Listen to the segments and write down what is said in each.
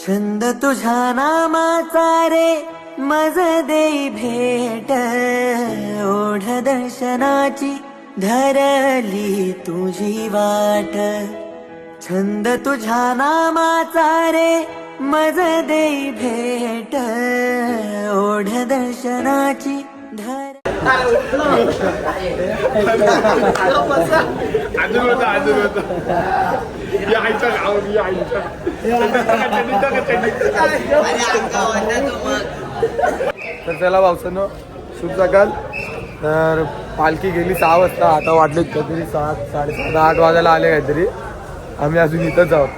छंद तुझ्या नामाचा रे मज देई भेट. ओढ दर्शनाची धरली तुझी वाट. छंद तुझ्या नामाचा रे मज देई भेट. ओढ दर्शनाची धर अजून होता अजून होता या आईचा गाव या आईचा तर चला भाऊसानं शुभ सकाळ तर पालखी गेली सहा वाजता आता वाटले काहीतरी सात साडेसात आठ वाजायला आले काहीतरी. आम्ही अजून इथंच आहोत.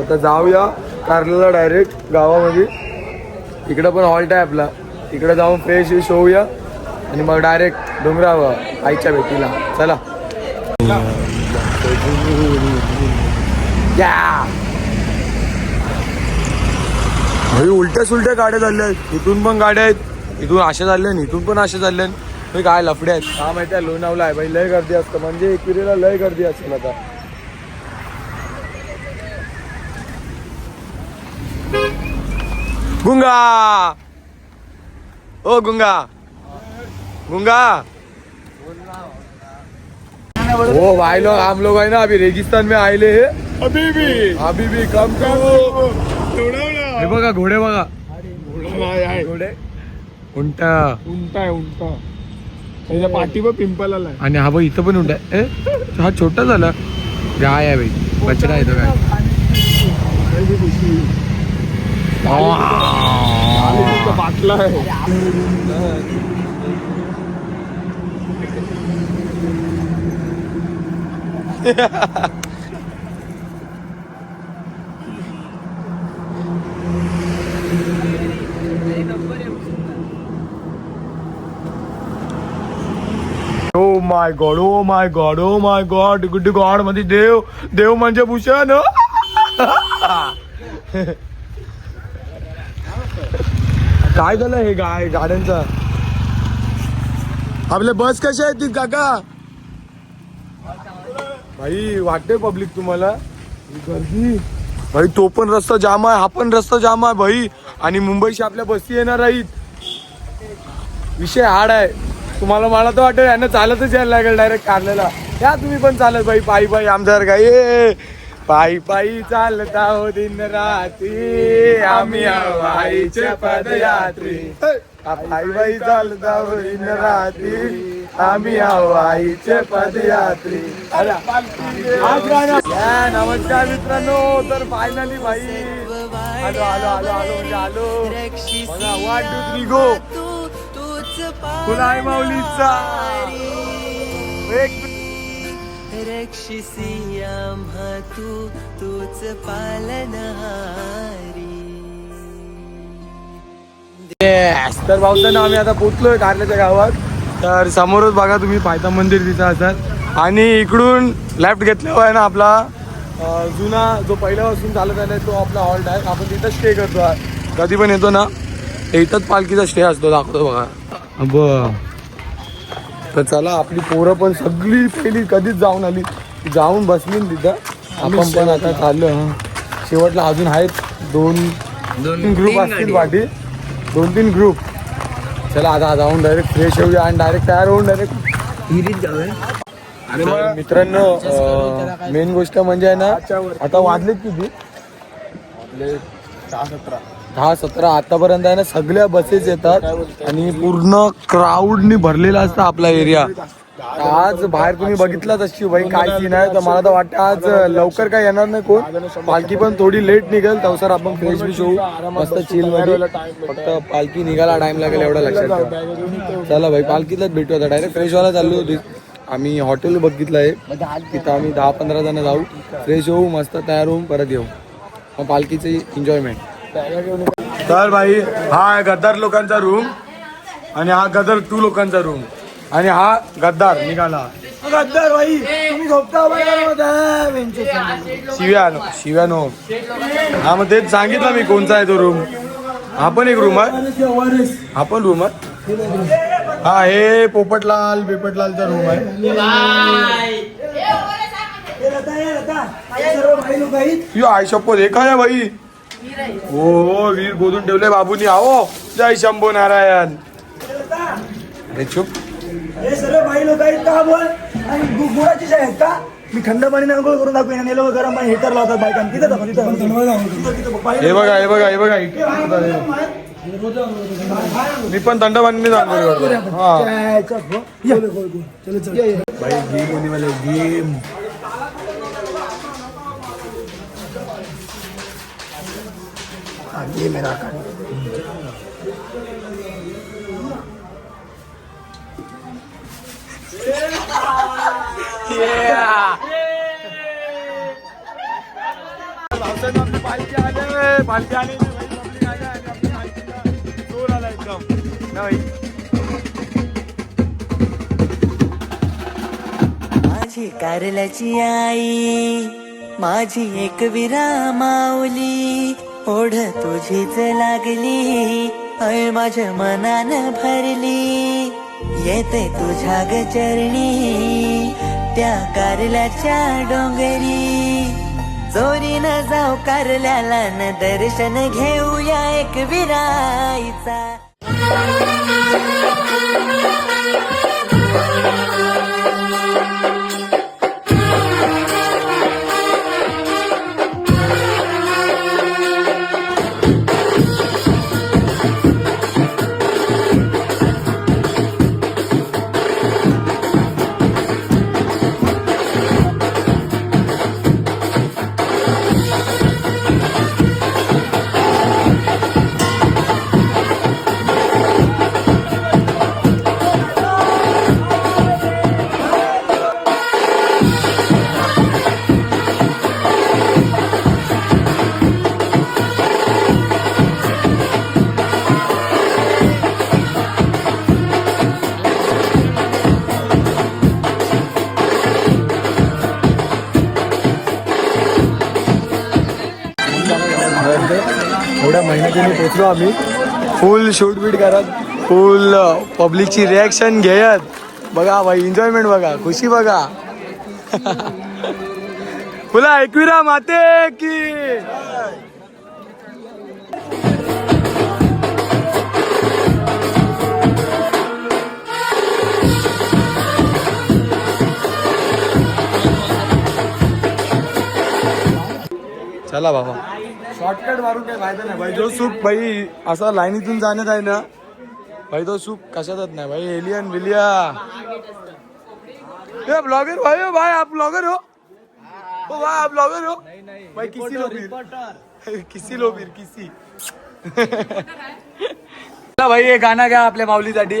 आता जाऊया कारल्याला डायरेक्ट गावामध्ये. इकडं पण हॉल्ट आहे आपला इकडं जाऊन फ्रेश विश होऊया आणि मग डायरेक्ट डोंगरावर आईच्या भेटीला. चला. उलट्या सुलट्या गाड्या झाल्या आहेत. इथून पण गाड्या आहेत. इथून अशा झाल्या आणि इथून पण अशा झाल्या हे काय लफडे आहेत. हा माहिती आहे लोणावला आहे. भाई लय गर्दी असतं. म्हणजे एकविरेला लय गर्दी असेल आता. गुंगा! ओ गुंगा! गुंगा! ओ भाई लोग हम लोग है ना अभी रेगिस्तान में आए हैं। अभी भी अभी भी कम करो हे बघा घोडे बघा. आहे. घोडे. उंटा. उंटा आहे उंटा. त्याच्या पाठीवर पिंपल आलाय आणि हा बघ इथं पण उंटा आहे. ए हा छोटा झाला. गाय आहे भाई बछडा आहे तो काय बाटला आहे. My god oh my god oh my god good गॉडमध्ये देव देव म्हणजे भूषण. काय झालं हे गाय गाड्यांचा आपल्या बस कशा आहेत काका? भाई वाटते पब्लिक तुम्हाला? गर्दी भाई तो पण रस्ता जाम आहे हा पण रस्ता जाम आहे भाई. आणि मुंबईशी आपल्या बस्ती येणार आहेत. विषय हाड आहे. तुम्हाला मला तर वाटतं यांना चालतच यायला लागेल डायरेक्ट कारल्याला. या तुम्ही पण चालत बाई पायी पायी आमच्यावर काय ये पायी पायी चालता हो दिन रात्री. आम्ही आहो आईचे पदयात्री पायी पायी चालता हो दिन रात्री. आम्ही आहो आईचे पदयात्री नमस्कार मित्रांनो. तर फायनली भाई आलो आलो आलो आलो म्हणजे आलो. वन टू थ्री गो फुलाय माऊलीचा? एक रक्षसी आम्हा तू तूच पालनहारी. तर भाऊसांना आम्ही आता पोचलोय कारल्याच्या गावात. तर समोरच बघा तुम्ही पायथा मंदिर तिथं असतात. आणि इकडून लेफ्ट घेतल्यावर आहे ना आपला जुना जो पहिल्यापासून चालत आलाय तो आपला हॉल्ट आहे. आपण तिथं स्टे करतो. कधी पण येतो ना इथंच पालखीचा स्टे असतो दाखवतो बघा. ब तर चला आपली पोरं पण सगळी पहिली कधीच जाऊन आली. जाऊन बसली ना तिथं. आपण पण आता चाललो. शेवटला अजून आहेत दोन दोन ग्रुप असतील पाठी दोन तीन ग्रुप चला आता जाऊन डायरेक्ट फ्रेश होऊया आणि डायरेक्ट तयार होऊन डायरेक्ट अरे मित्रांनो मेन गोष्ट म्हणजे आहे ना आता वाजलेत किती? दहा सतरा आतापर्यंत आहे ना सगळ्या बसेस येतात आणि पूर्ण क्राऊडनी भरलेला असतं आपला एरिया आज बाहेर तुम्ही बघितलाच असशी भाई काय सीन आहे. तर मला तर वाटतं आज लवकर काय येणार नाही कोण. पालखी पण थोडी लेट निघेल. तवसर आपण फ्रेश बी होऊ. मस्त चिलमध्ये. फक्त पालखी निघायला टाइम लागेल एवढं लक्षात ठेवा. चला भाई पालखीलाच भेटू आता. डायरेक्ट फ्रेशवाला चाललो होती. आम्ही हॉटेल बघितलं आहे. तिथं आम्ही दहा पंधरा जण जाऊ. फ्रेश होऊ मस्त तयार होऊन परत येऊ. मग पालखीची एन्जॉयमेंट तर भाई हा आहे गद्दार लोकांचा रूम आणि हा गदर टू लोकांचा रूम आणि हा गद्दार निघाला. गद्दार भाई तुम्ही झोपता शिव्या नो शिव्या नो. हा मग तेच सांगितलं मी कोणचा आहे तो रूम हा पण एक रूम आहे. हा पण रूम आहे. हा हे पोपटलाल बिपटलालचा रूम आहे. यो आय हे काय आहे भाई? हो हो वीर बोलून ठेवले बाबूनी. आहो जय शंभू नारायण. अरे चुप. हे सर्व बाई लोक आहेत का बोल? आणि आहेत का? मी थंड पाणी अंघोळ करून दाखवेन हे लोक गरम पाणी हिटर लावतात बायकांना. तिथं तिथं हे बघा हे बघा हे बघा. मी पण थंड पाणी हा. गेम ये मेरा आका. पावसानं आपली पालखी आले पालखी आली ना भाई, आपली गाडी आली, आपली पालखीला जोर आला एकदम ना भाई माझी कारल्याची आई माझी एक विरा माऊली ओढ तुझीच लागली अय माझ्या मनान भरली. येते तुझ्या ग चरणी त्या कारल्याच्या डोंगरी. चोरीनं जाऊ कारल्याला न दर्शन घेऊया एक विराईचा. एवढ्या महिन्यातून पोचलो आम्ही. फुल शूट बीट करत फुल पब्लिकची रिॲक्शन घेत बघा भाई एन्जॉयमेंट बघा खुशी बघा. फुला एकविरा माते की. चला बाबा. शॉर्टकट मारून काही फायदा नाही भाई. जो सुख भाई असा लाईनीतून जाण्यात आहे ना भाई तो सुख कशातच नाही भाई. एलियन विलिया ये ब्लॉगर भाई हो भाई आप ब्लॉगर हो? ओ भाई आप ब्लॉगर हो? भाई किसी लो फिर किसी लो फिर किसी. भाई हे गाणं घ्या आपल्या माऊलीसाठी.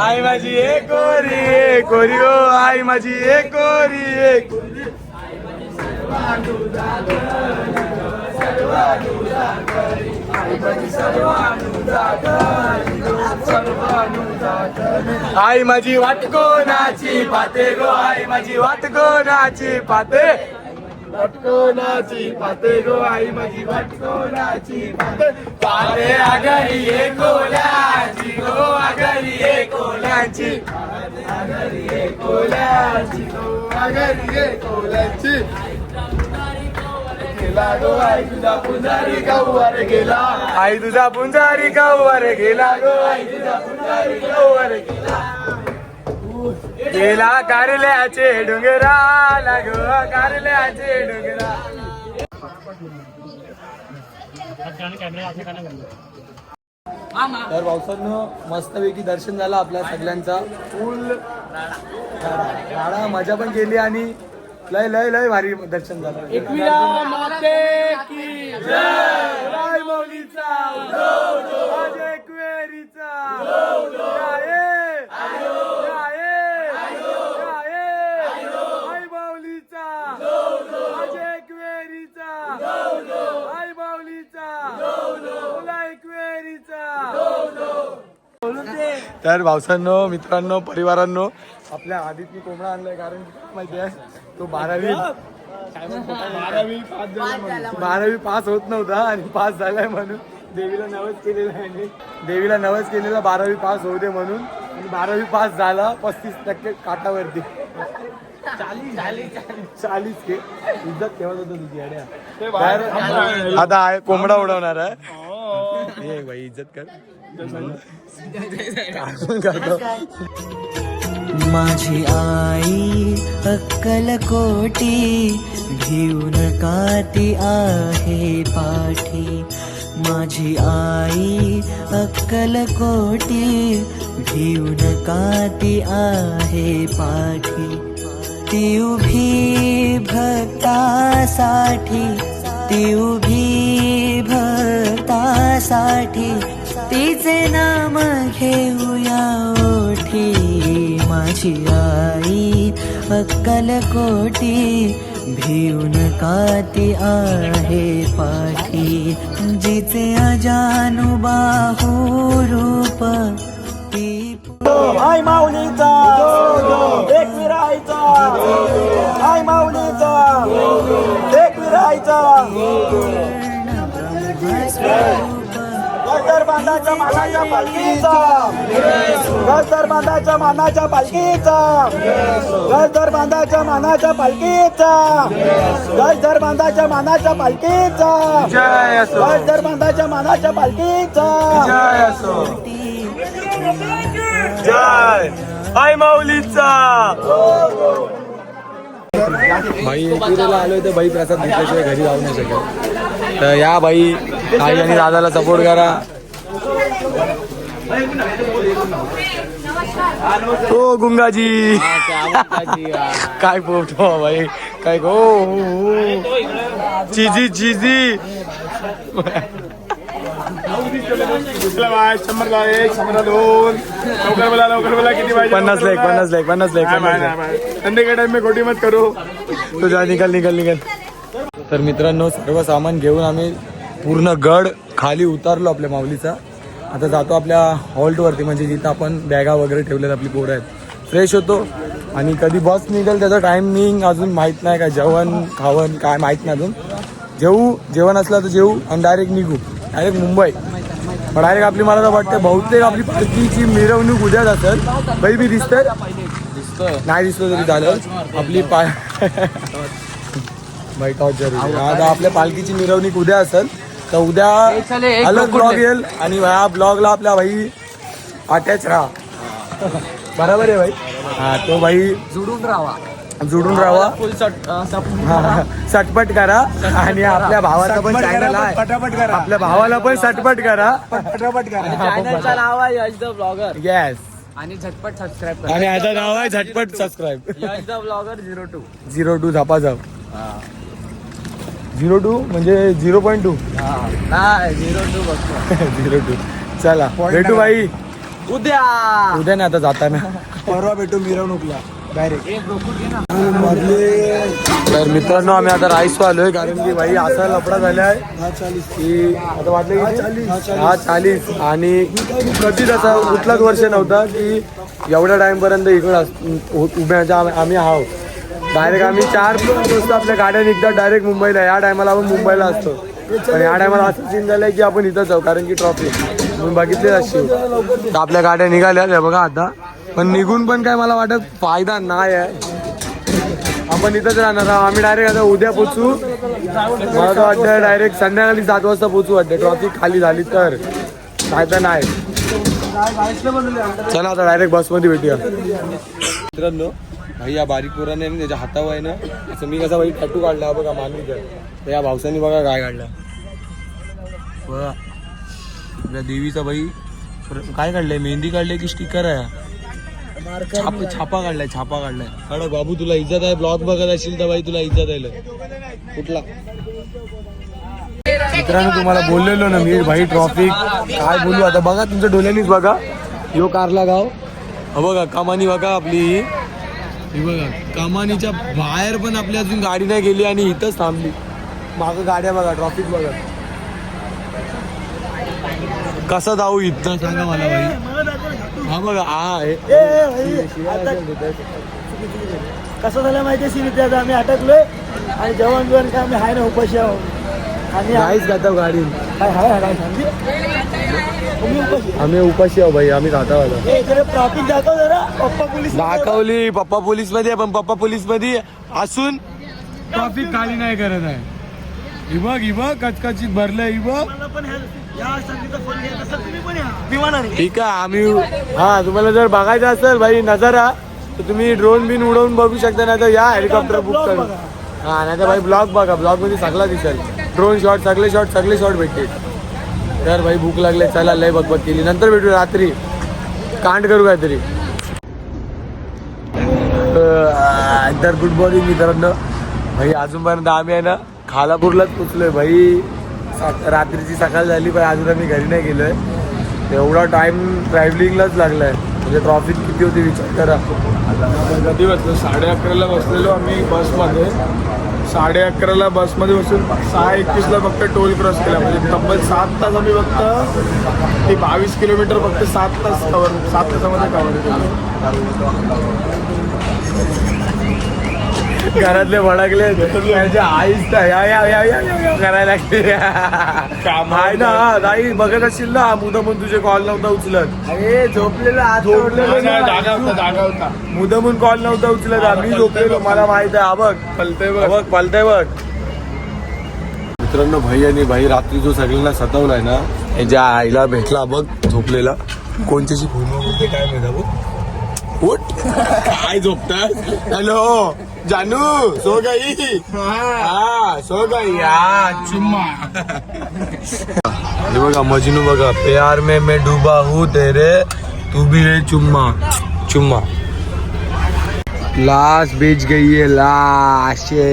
आई माझी एक कोरी एक कोरी ओ आई माझी एक कोरी एक कोरी आई माझी वाट कोणाची पाते गो आई माझी वाट कोणाची पाते. वाट कोणाची पाते गो आई माझी वाट कोणाची पाते. पाते आगरी ये कोल्याची गो आगरी ये कोल्याची आगरी ये कोल्याची गो आगरी गेला गो आई तुझा पुंजारी गौवर गेला. आई तुझा पुंजारी गौवर गेला गो. आई तुझा पुंजारी गौवर गेला. गेला कारल्याचे डोंगराला गो कारल्याचे डोंगरा. तर पावसानं मस्तपैकी दर्शन झालं आपल्या सगळ्यांचा. फुल राडा मजा पण केली आणि लय लय लय भारी दर्शन झालं. माते की जय मौलीचा आज एकवेरीचा जाये, जाये, जाये, आई माऊलीचा आज एकवेरीचा आई माऊलीचा तुला एकवेरीचा तर भावसांनो मित्रांनो परिवारांनो आपल्या आदितनी कोंबडा आणलाय कारण माहिती आहे? तो बारावी बारावी पास झाला. बारावी पास होत नव्हता आणि पास झालाय म्हणून देवीला नवस केलेला आहे. देवीला नवस केलेला बारावी पास होऊ दे म्हणून आणि बारावी पास झाला पस्तीस टक्के काटावरती. चाळीस के. इज्जत ठेवत होतो तुझी अड्या आता आहे कोंबडा उडवणार आहे. भाई इज्जत कर. माझी आई अक्कल कोटी घेऊन काती आहे पाठी. माझी आई अक्कल कोटी घेऊन काती आहे पाठी. ती उभी भक्तासाठी ती उभी भक्तासाठी तिचे नाम घेऊया ओठी माझी आई. अक्कल कोटी भिऊन काती आहे पाठी. जिचे अजानुबाहू रूप ती आई माऊलीचा. एक विरायचा बांधाच्या मानाच्या पालखीचा. बांधाच्या मानाच्या पालखीचा. गजर बांधाच्या मानाच्या पालखीचा. बांधाच्या मानाच्या पालखीचा. बांधाच्या मानाच्या पालखीचा. जय असो. जय. आई माऊलीचा. बाई एकविरेला आलोय तर बाई प्रसाद घेतल्याशिवाय घरी जाऊ नाही शकत. तर या बाई आई आणि दादाला सपोर्ट करा. ओ गुंगाजी. काय पोटो बाई काय गो चिजी चिजी. चला बाय शंभरला एक शंभरला दोन. लवकर बोला लवकर बोला किती पाहिजे पन्नास लाख पन्नास लाख पन्नास लाख के टाइम में खोटी मत करो. तुझा निकाल निकाल निकाल तर मित्रांनो सर्व सामान घेऊन आम्ही पूर्ण गड खाली उतारलो आपल्या माऊलीचा. आता जातो आपल्या हॉल्टवरती म्हणजे जिथं आपण बॅगा वगैरे ठेवल्यात आपली पोरं आहेत. फ्रेश होतो. आणि कधी बस निघेल त्याचा टायमिंग अजून माहीत नाही काय जेवण खावण काय माहीत नाही अजून. जेवू जेवण असलं तर जेवू आणि डायरेक्ट निघू. डायरेक्ट मुंबई. पण डायरेक्ट आपली मला तर वाटतं बहुतेक आपली पालखीची मिरवणूक उद्याच असेल. बाई बी दिसतंय. नाही दिसलं तरी झालं आपली पाय बाई टॉर्चर आता आपल्या पालखीची मिरवणूक उद्या असेल. तर उद्या अलग ब्लॉग येईल आणि ह्या ब्लॉगला आपल्या भाई अटॅच राहा. बरोबर आहे भाई? हा तो भाई जुडून राहा. जुडून राहा. फुल सटपट करा आणि आपल्या भावाचा पण चॅनल आहे. पटापट करा. आपल्या भावाला पण सटपट करा. पटापट करा. चॅनलचं नाव आहे यश द ब्लॉगर येस आणि झटपट सबस्क्राईब करा. आणि याचं नाव आहे झटपट subscribe Yash the blogger zero two zero two झापा झिरो टू म्हणजे झिरो पॉईंट टू. नाही झिरो टू बघतो. Zero to. चला भेटू भाई उद्या. उद्या ना आता जाताना परवा भेटू मिरवणूकला डायरेक्ट तर मित्रांनो आम्ही आता राईस आलोय कारण की भाई असा लफडा झालाय हा चालीस की आता वाटलं की हा चाळीस. आणि कधीच असा कुठलाच वर्ष नव्हता की एवढ्या टाइम पर्यंत इकडं अस- उ- उभ्या आम- आम्ही आहोत. डायरेक्ट आम्ही चार वाजता आपल्या गाड्या निघतात डायरेक्ट मुंबईला. या टायमाला आपण मुंबईला असतो. पण या टायमाला असं सीन झालंय की आपण इथं जाऊ. कारण की ट्रॉफिक म्हणून बघितले अशी तर आपल्या गाड्या निघाल्या. बघा आता. पण निघून पण काय मला वाटत फायदा नाही आहे. आपण इथंच राहणार आहोत. आम्ही डायरेक्ट आता उद्या पोचू मला तर वाटतं डायरेक्ट संध्याकाळी सात वाजता पोचू वाटतं ट्रॉफिक खाली झाली तर. काय तर नाही. चला आता डायरेक्ट बसमध्ये भेटूया. मित्रांनो भाई या बारीक पोराने ना त्याच्या हातावर आहे ना असं मी कसा भाई टॅटू काढला बघा मानली तर या भावसानी बघा काय काढला. बघा. आपल्या देवीचा भाई काय काढलंय? मेहंदी काढली की स्टिकर आहे? छाप छापा काढलाय छापा काढलाय. काढ बाबू तुला इज्जत आहे. ब्लॉग बघत असेल तर बाई तुला इज्जत आहे कुठला? मित्रांनो तुम्हाला बोललेलो ना मी भाई ट्रॉफिक काय बोलू आता? बघा तुमच्या डोळ्यांनीच बघा. यो कारला गाव. हा बघा कमानी बघा आपली. ही बघा कमानीच्या बाहेर पण आपली अजून गाडी नाही गेली आणि इथंच थांबली. मागं गाड्या बघा ट्रॉफिक बघा. कसं जाऊ इथं? सांगा मला भाई बघा हा हे भाई, आता कसं झालं माहिती इथे आता आम्ही अटकलोय आणि जेवण बिवण काय आम्ही हाय ना उपाशी आहोत. आणि नाहीच खाता गाडी. काय हाय हाय आम्ही उपाशी आहो भाई आम्ही पोलीस दाखवली पप्पा पोलीसमध्ये पण पप्पा पोलीसमध्ये असून ट्रॉफिक खाली नाही करत आहे. ही बघ ही बघ कचकचित भरलंय ही बघ. ठीक आहे आम्ही हा तुम्हाला जर बघायचं असेल भाई नजारा तर तुम्ही ड्रोन बिन उडवून बघू शकता नाही तर या हेलिकॉप्टर बुक करून. हा नाही तर भाई ब्लॉग बघा ब्लॉगमध्ये सगळा दिसेल. ड्रोन शॉट सगळे शॉट सगळे शॉट भेटतील. तर भाई भूक लागले चला लय बघबत केली. नंतर भेटू रात्री. कांड करू काहीतरी. तर गुड मॉर्निंग मित्रांनो भाई अजूनपर्यंत आम्ही आहे ना खालापूरलाच पोचलोय भाई. रात्रीची सकाळ झाली पण अजून आम्ही घरी नाही गेलोय. एवढा टाइम ट्रॅव्हलिंगलाच लागलाय. म्हणजे ट्रॉफिक किती होती विचार करा. कधी बसलो साडे अकराला बसलेलो आम्ही बसमध्ये साडे अकराला बसमध्ये बसून सहा एकवीसला फक्त टोल क्रॉस केला. म्हणजे तब्बल सात तास आम्ही फक्त ते बावीस किलोमीटर फक्त सात तास कवर सात तासामध्ये कवर केलं. घरातले भडकले त्याच्या आईच या या या या या या करायला लागले. कामावर आहे ना नाही बघत असशील ना मुदमून तुझे कॉल नव्हता उचलत. अरे झोपलेलो आज होता मुदमून कॉल नव्हता उचलत आम्ही झोपलेलो मला माहीत आहे. बघ. फलतंय हा बघ पलतय बघ. मित्रांनो भाई आणि भाई रात्री जो सगळ्यांना सतावलाय ना याच्या आईला भेटला बघ झोपलेला. कोणत्याशी फोन काय माहिती बघ. उठ। काय झोपतात हॅलो जानू सो गई? हा सो गई हा। चुम्मा। हे बघा मजनू बघा प्यार में मैं डूबा हूँ तेरे तू भी रे चुम्मा। चुम्मा। लाश बेच गई है लाशे।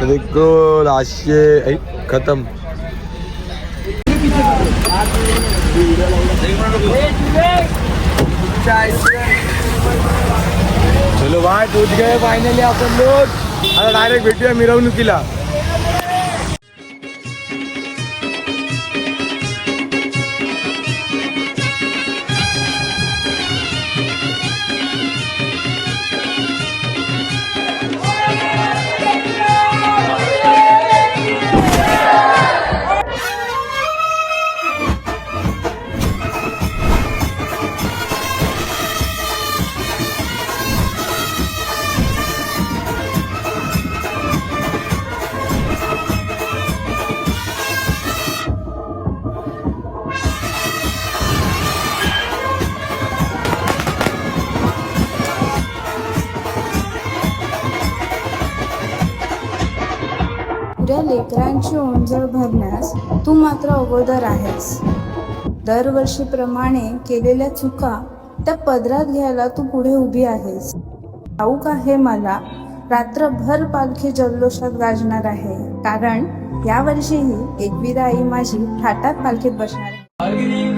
देखो लाशे खत्म। चलो भाई पूछ गए फाइनली आपण लोक आता डायरेक्ट भेटूया मिरवणुकीला. लेकरांची ओंजळ भरण्यास तू मात्र अगोदर आहेस. दरवर्षीप्रमाणे केलेल्या चुका त्या पदरात घ्यायला तू पुढे उभी आहेस. ठाऊक आहे मला रात्रभर पालखी जल्लोषात गाजणार आहे. कारण यावर्षीही एकवीरा आई माझी थाटात पालखीत बसणार आहे.